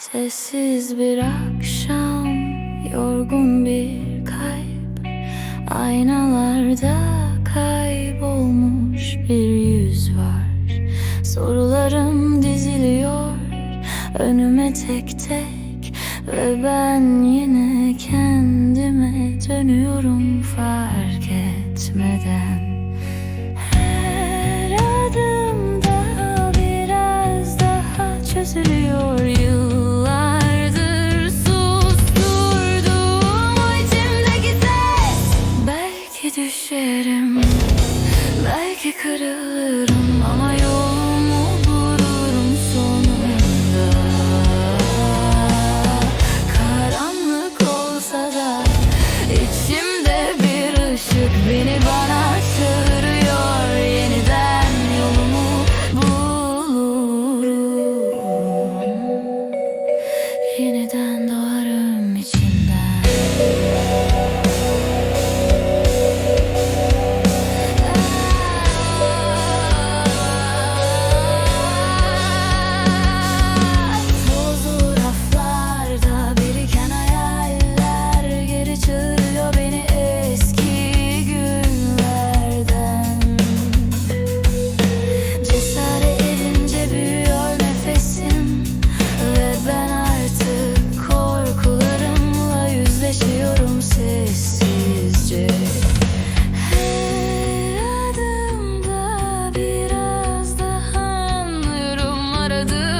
Sessiz bir akşam Yorgun bir kalp. Aynalarda kaybolmuş bir yüz var. Sorularım diziliyor Önüme tek tek. Ve ben yine kendime dönüyorum fark etmeden. Her adımda biraz daha çözülüyor kırılırım ama bulurum sonunda. Karanlık olsa da içimde bir ışık beni bana çağırıyor. Yeniden yolumu bulurum. Yeniden doğ aradım